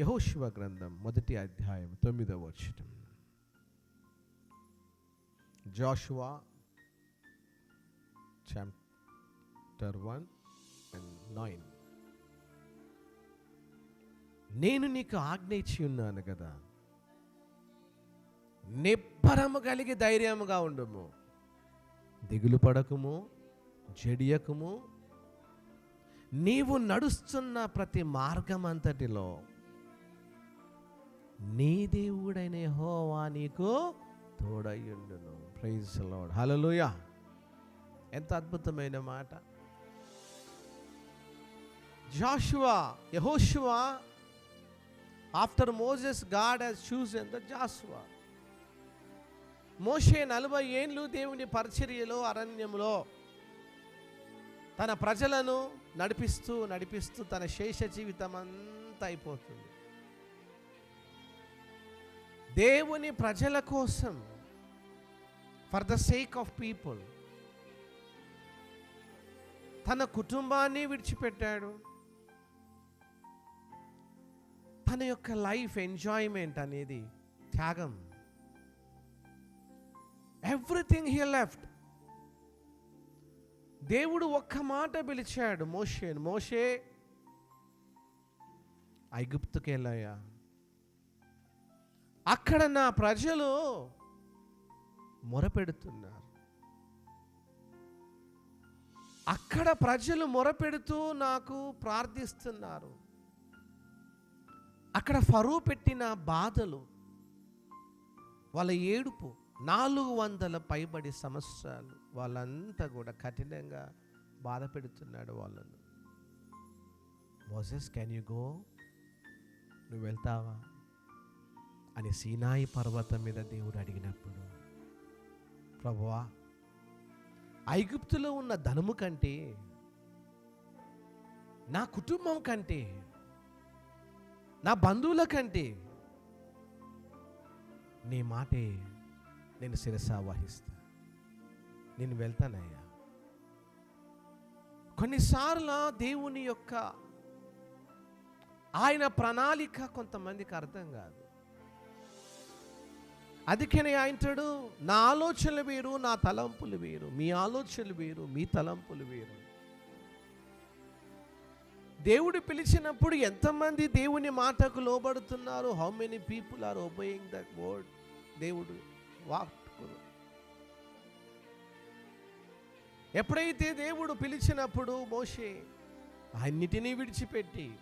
యహోశివ గ్రంథం మొదటి అధ్యాయం తొమ్మిదవ వచనం. Joshua chapter one and nine. నేను నీకు ఆజ్ఞ ఇచ్చి ఉన్నాను కదా. నిబ్బరము కలిగి ధైర్యముగా ఉండుము. దిగులు పడకుము జడియకుము. నీవు నడుస్తున్న ప్రతి మార్గం అంతటిలో నీ దేవుడైన హోవా నీకు తోడయ్యుండును. ప్రైజ్ లార్డ్ హల్లెలూయా ఎంత అద్భుతమైన మాట. జాషువా యహోషువా after Moses God he's chosen the Joshua మోషే నలభై ఏండ్లు దేవుని పరిచర్యలో అరణ్యంలో తన ప్రజలను నడిపిస్తూ నడిపిస్తూ తన శేష జీవితం అంతా అయిపోతుంది. దేవుని ప్రజల కోసం for the sake of people తన కుటుంబాన్ని విడిచిపెట్టాడు. తన యొక్క లైఫ్ ఎంజాయ్మెంట్ అనేది త్యాగం. ఎవ్రీథింగ్ హీ లెఫ్ట్ దేవుడు ఒక్క మాట పిలిచాడు మోషేను మోషే ఐగుప్తుకెళ్ళాయా అక్కడ నా ప్రజలు మొరపెడుతున్నారు. అక్కడ ప్రజలు మొరపెడుతూ నాకు ప్రార్థిస్తున్నారు. అక్కడ ఫరూ పెట్టిన బాధలు వాళ్ళ ఏడుపు నాలుగు వందల పైబడి సంవత్సరాలు వాళ్ళంతా కూడా కఠినంగా బాధ పెడుతున్నాడు వాళ్ళను. మోసెస్ కెన్ యూ గో నువ్వు వెళ్తావా? అని సీనాయి పర్వతం మీద దేవుడు అడిగినప్పుడు ప్రభువా ఐగుప్తులో ఉన్న ధనము కంటే నా కుటుంబం కంటే నా బంధువుల కంటే నీ మాటే నేను శిరస వహిస్తా. నేను వెళ్తానయ్యా. కొన్నిసార్లు దేవుని యొక్క ఆయన ప్రణాళిక కొంతమందికి అర్థం కాదు. అందుకనే ఆయనటాడు నా ఆలోచనలు వేరు నా తలంపులు వేరు. మీ ఆలోచనలు వేరు మీ తలంపులు వేరు. దేవుడు పిలిచినప్పుడు ఎంతమంది దేవుని మాటకు లోబడుతున్నారు? How many people are obeying that word దేవుడు వాక్కు. ఎప్పుడైతే దేవుడు పిలిచినప్పుడు మోషే అన్నిటినీ విడిచిపెట్టి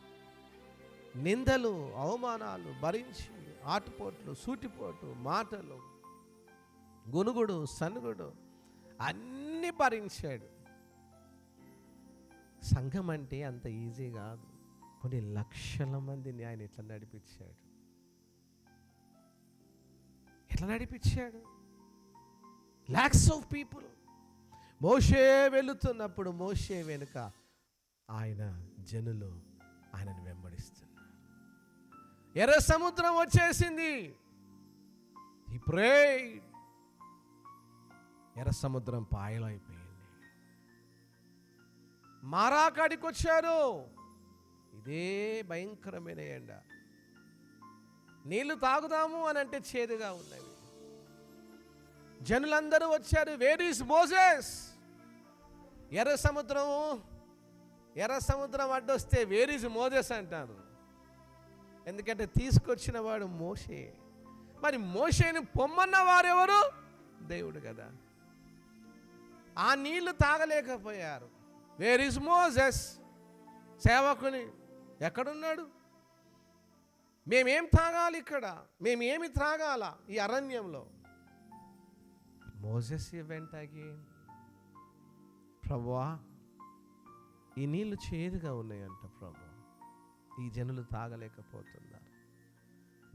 నిందలు అవమానాలు భరించి ఆటుపోట్లు సూటిపోటు మాటలు గునుగుడు సనుగుడు అన్నీ భరించాడు. సంఘం అంటే అంత ఈజీ కాదు. కొన్ని లక్షల మందిని ఆయన ఇట్లా నడిపించాడు? ఎట్లా నడిపించాడు? లాక్స్ ఆఫ్ పీపుల్ మోషే వెళుతున్నప్పుడు మోషే వెనుక ఆయన జనులు ఆయనను వెంబడిస్తున్నారు. ఎర్ర సముద్రం వచ్చేసింది. ఈ ప్రే ఎర్ర సముద్రం పాయలైపోయింది. మారాకాడికి వచ్చారు ఇదే భయంకరమైన ఎండ. నీళ్ళు తాగుదాము అని అంటే చేదుగా ఉన్నవి. జనులందరూ వచ్చారు. వేర్ ఈస్ మోసెస్ ఎర్ర సముద్రం ఎర్ర సముద్రం అడ్డొస్తే వేర్ ఈజ్ మోజెస్ అంటారు. ఎందుకంటే తీసుకొచ్చిన వాడు మోషే. మరి మోషేని పొమ్మన్న వారెవరు దేవుడు కదా. ఆ నీళ్ళు తాగలేకపోయారు. వేర్ ఇస్ మోజెస్ సేవకుని ఎక్కడున్నాడు? మేమేం తాగాలి ఇక్కడ? మేమేమి త్రాగాల ఈ అరణ్యంలో? మోజెస్ వెంట అగేన్ ప్రభువా ఈ నీళ్ళు చేదుగా ఉన్నాయంట ప్రభు. ఈ జనులు తాగలేకపోతున్నారు.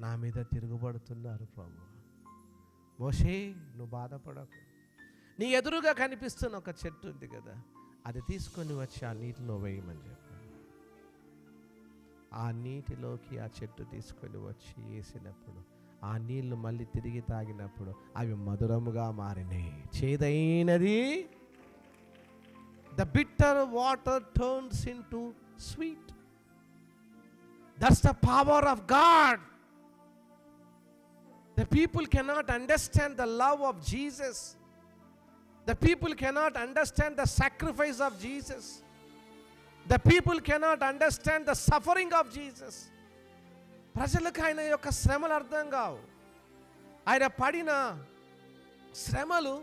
నా మీద తిరుగుబడుతున్నారు ప్రభు. మోషే నువ్వు బాధపడకు. నీ ఎదురుగా కనిపిస్తున్న ఒక చెట్టు ఉంది కదా అది తీసుకొని వచ్చి ఆ నీటిలో వేయమని చెప్పాను ఆ నీటిలోకి ఆ చెట్టు తీసుకొని వచ్చి వేసినప్పుడు ఆ నీళ్ళు మళ్ళీ తిరిగి తాగినప్పుడు అవి మధురముగా మారినాయి. చేదైనది the bitter water turns into sweet That's the power of God. The people cannot understand the love of Jesus. The people cannot understand the sacrifice of Jesus. The people cannot understand the suffering of Jesus. ప్రజలకు ఆయన యొక్క శ్రమలు అర్థం కావు ఆయన పడిన శ్రమలు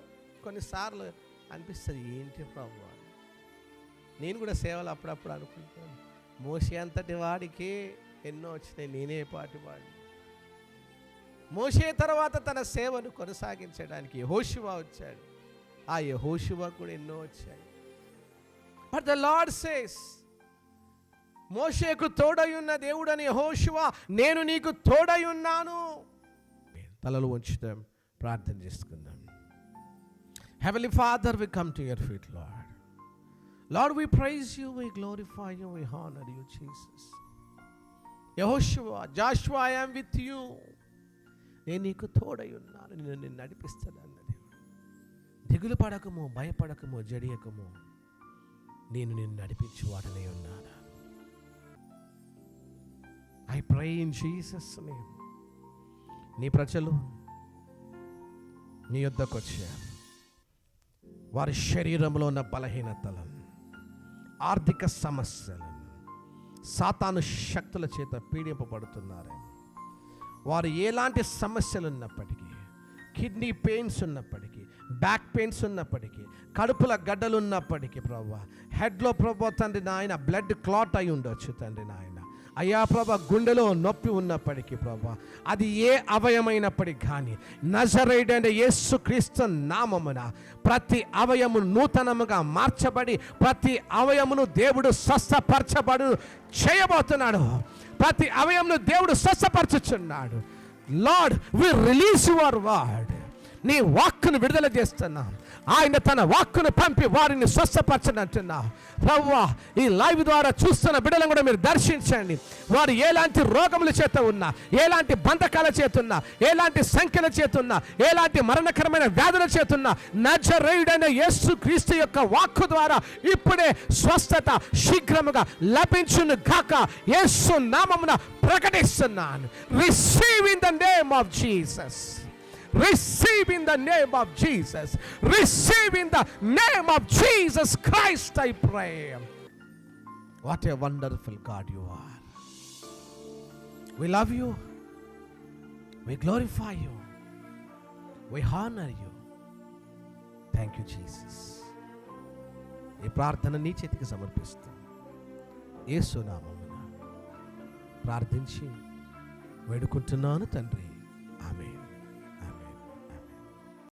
కొన్నిసార్లు అనిపిస్తుంది ఏంటి ప్రభు అని. నేను కూడా సేవలు అప్పుడప్పుడు అనుకుంటాను మోసే అంతటి వాడికి ఎన్నో వచ్చినాయి. నేనే పాటి వాడిని. మోసే తర్వాత తన సేవను కొనసాగించడానికి యహోశివా వచ్చాడు. ఆ యహోశివా కూడా ఎన్నో వచ్చాయి. బట్ ద లార్డ్ సేస్ మోషేకు తోడై ఉన్న దేవుడని యహోశివా నేను నీకు తోడై ఉన్నాను. తలలు ఉంచుదాం ప్రార్థన చేసుకుందాం. Heavenly father we come to your feet lord lord we praise you we glorify you we honour you Jesus యెహోషువ జాష్వా ఐఎమ్ విత్ యూ నేను నీకు తోడై ఉన్నాను నేను నిన్ను నడిపిస్తాను అన్నది దిగులు పడకము భయపడకము జడియకము నేను నిన్ను నడిపించు వాడనే ఉన్నాను. ఐ ప్రై ఇన్ జీసస్ నేమ్ నీ ప్రజలు నీ యొద్దకు వచ్చారు వారి శరీరంలో ఉన్న బలహీనతలను ఆర్థిక సమస్యలను సాతాను శక్తుల చేత పీడింపబడుతున్నారు. వారు ఎలాంటి సమస్యలు ఉన్నప్పటికీ కిడ్నీ పెయిన్స్ ఉన్నప్పటికీ బ్యాక్ పెయిన్స్ ఉన్నప్పటికీ కడుపుల గడ్డలు ఉన్నప్పటికీ ప్రభు హెడ్లో ప్రభు తండ్రి నాయన బ్లడ్ క్లాట్ అయి ఉండొచ్చు తండ్రి నాయన. అయ్యా ప్రభ గుండెలో నొప్పి ఉన్నప్పటికీ ప్రభా అది ఏ అవయమైనప్పటికీ కానీ నజరైడైన యేసు క్రీస్తు నామమున ప్రతి అవయము నూతనముగా మార్చబడి ప్రతి అవయమును దేవుడు స్వస్థపరచబడు చేయబోతున్నాడు. ప్రతి అవయమును దేవుడు స్వస్థపరచుచున్నాడు. Lord we release your word నీ వాక్కును విడుదల చేస్తున్నా. ఆయన తన వాక్కును పంపి వారిని స్వస్థపరచనంటున్నా. ప్రవ్వా ఈ లైవ్ ద్వారా చూస్తున్న బిడ్డలను కూడా మీరు దర్శించండి. వారు ఎలాంటి రోగముల చేత ఉన్నా ఎలాంటి బంధకాల చేతున్నా ఎలాంటి సంఖ్యల చేతున్నా ఎలాంటి మరణకరమైన వ్యాధుల చేతున్నా నజరేయుడైన యేసు క్రీస్తు యొక్క వాక్కు ద్వారా ఇప్పుడే స్వస్థత శీఘ్రముగా లభించును గాక. యేసు నామమున ప్రకటిస్తున్నాను. Receive in the name of Jesus Receive in the name of Jesus. Receive in the name of Jesus Christ, I pray. What a wonderful God you are. We love you. We glorify you. We honor you. Thank you, Jesus. ఈ ప్రార్థన నీ చేతికి సమర్పిస్తాం ఏసునామమున ప్రార్థించి వేడుకుంటున్నాను తండ్రి